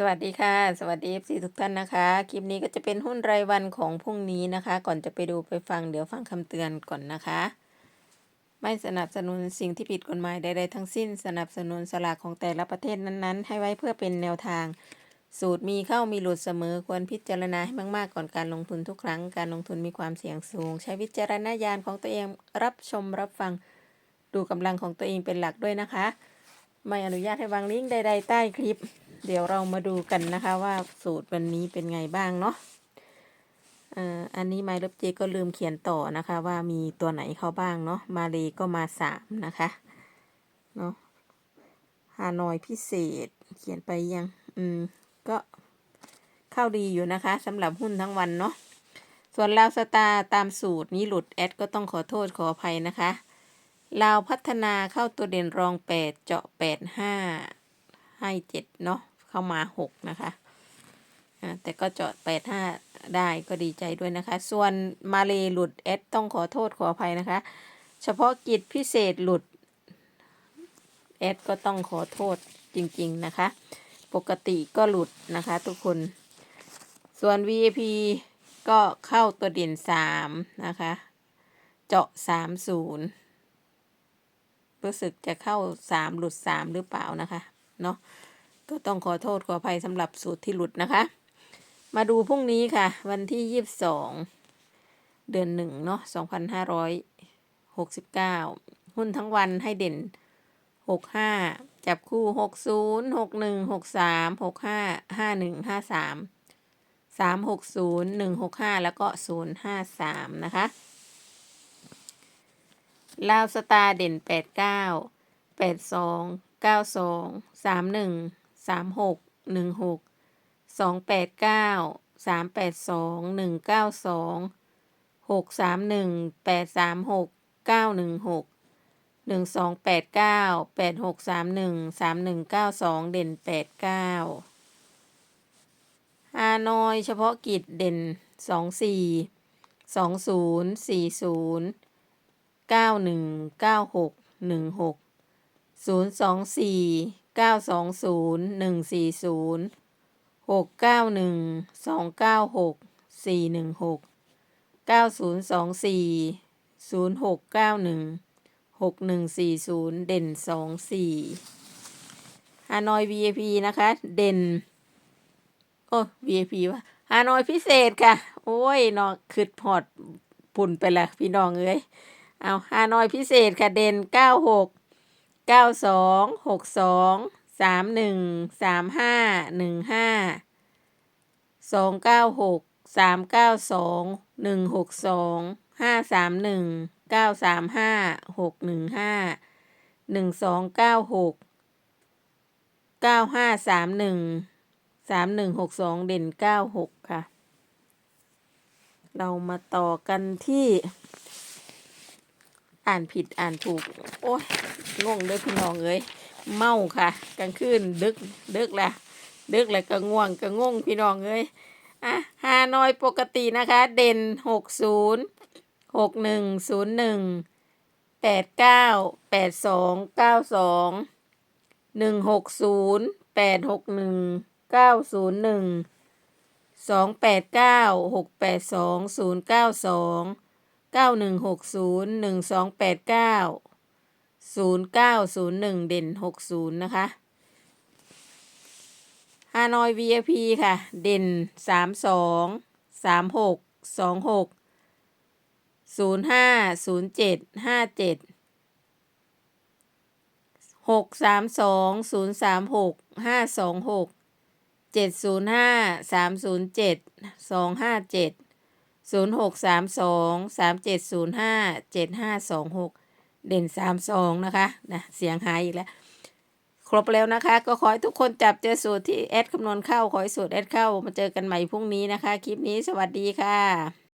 สวัสดีค่ะ สวัสดี FC ทุกท่านนะคะ คลิปนี้ก็จะเป็นหุ้นรายวันของพรุ่งนี้นะคะ ก่อนจะไปดูไปฟังเดี๋ยวฟังคำเตือนก่อนนะคะ ไม่สนับสนุนสิ่งที่ผิดกฎหมายใดๆทั้งสิ้น สนับสนุนสลากของแต่ละประเทศนั้นๆ ให้ไว้เพื่อเป็นแนวทาง สูตรมีเข้ามีหลุดเสมอควรพิจารณาให้มากๆก่อนการลงทุนทุกครั้งการลงทุนมีความเสี่ยงสูง ใช้วิจารณญาณของตัวเองรับชมรับฟังดูกำลังของตัวเองเป็นหลักด้วยนะคะ ไม่อนุญาตให้วางลิงก์ใด ๆ ใต้คลิป เดี๋ยวเรามาดูกันนะคะว่าสูตรวันนี้เป็นไงบ้างเนาะอ่าอันนี้ไมล์ลบเจก็ลืมเขียนต่อนะคะว่ามีตัวไหนเข้าบ้างเนาะมาเลก็มาสามนะคะเนาะฮานอยพิเศษเขียนไปยัง อืม ก็เข้าดีอยู่นะคะสำหรับหุ้นทั้งวันเนาะส่วนลาวสตาร์ตามสูตรนี้หลุดแอดก็ต้องขอโทษขออภัยนะคะลาวพัฒนาเข้าตัวเด่นรองแปดเจาะแปดห้าให้เจ็ดเนาะ เข้ามาหกนะคะอ่าแต่ก็เจาะแปดห้าได้ก็ดีใจด้วยนะคะ ส่วนมาเลหลุดแอดต้องขอโทษขออภัยนะคะ เฉพาะกิจพิเศษหลุดแอดก็ต้องขอโทษจริงๆนะคะ ปกติก็หลุดนะคะทุกคน ส่วน VIP ก็เข้าตัวเด่นสามนะคะ เจาะสามศูนย์รู้สึกจะเข้าสามหลุดสามหรือเปล่านะคะ เนาะ ก็ต้องขอโทษขออภัยสำหรับสูตรที่หลุดนะคะ มาดูพรุ่งนี้ค่ะ วันที่ยี่สิบสองเดือนหนึ่งเนาะสองพันห้าร้อยหกสิบเก้าหุ้นทั้งวันให้เด่นหกห้าจับคู่หกศูนย์หกหนึ่งหกสามหกห้าห้าหนึ่งห้าสามสามหกศูนย์หนึ่งหกห้าแล้วก็ศูนย์ห้าสามนะคะลาวสตาร์เด่นแปดเก้าแปดสองเก้าสองสามหนึ่ง สามหกหนึ่งหกสองแปดเก้าสามแปดสองหนึ่งเก้าสองหกสามหนึ่งแปดสามหกเก้าหนึ่งหกหนึ่งสองแปดเก้าแปดหกสามหนึ่งสามหนึ่งเก้าสองเด่นแปดเก้าฮานอยเฉพาะกิจเด่นสองสี่สองศูนย์สี่ศูนย์เก้าหนึ่งเก้าหกหนึ่งหกศูนย์สองสี่ เก้าสองศูนย์หนึ่งสี่ศูนย์หกเก้าหนึ่งสองเก้าหกสี่หนึ่งหกเก้าศูนย์สองสี่ศูนย์หกเก้าหนึ่งหกหนึ่งสี่ศูนย์เด่นสองสี่ฮานอย VIP นะคะ เด่น โอ้ VIP วะฮานอยพิเศษค่ะ โอ้ยนอคืดพอดปุ่นไปละพี่น้องเอ้ย เอาฮานอยพิเศษค่ะ เด่นเก้าหก เก้าสองหกสองสามหนึ่งสามห้าหนึ่งห้าสองเก้าหกสามเก้าสองหนึ่งหกสองห้าสามหนึ่งเก้าสามห้าหกหนึ่งห้าหนึ่งสองเก้าหกเก้าห้าสามหนึ่งสามหนึ่งหกสองเด่นเก้าหกค่ะ เรามาต่อกันที่ อ่านผิดอ่านถูก โอ้ยงงเลยพี่น้องเอ้ยเมาค่ะ กลางคืนดึกดึกแหละดึกแล้วก็ง่วงก็งงพี่น้องเอ้ยอะฮานอยปกตินะคะ เด่นหกศูนย์หกหนึ่งศูนย์หนึ่งแปดเก้าแปดสองเก้าสองหนึ่งหกศูนย์แปดหกหนึ่งเก้าศูนย์หนึ่งสองแปดเก้าหกแปดสองศูนย์เก้าสอง เก้าหนึ่งหกศูนย์หนึ่งสองแปดเก้าศูนย์เก้าศูนย์หนึ่งเด่นหกศูนย์นะคะฮานอย VIP ค่ะ เด่นสามสองสามหกสองหกศูนย์ห้าศูนย์ เจ็ดห้าเจ็ดหกสามสองศูนย์หกสองหกเจ็ดศูนย์ห้าสามศูนย์เจ็ดสองห้าเจ็ดศูนย์หกสามสองสามเจ็ดศูนย์ห้าเจ็ดห้าสองหกเด่นสามสองนะคะนะเสียงหายอีกแล้ว ครบแล้วนะคะ ก็ขอให้ทุกคนจับเจอสูตรที่แอดคำนวณเข้า ขอให้สูตรแอดเข้ามาเจอกันใหม่พรุ่งนี้นะคะ คลิปนี้สวัสดีค่ะ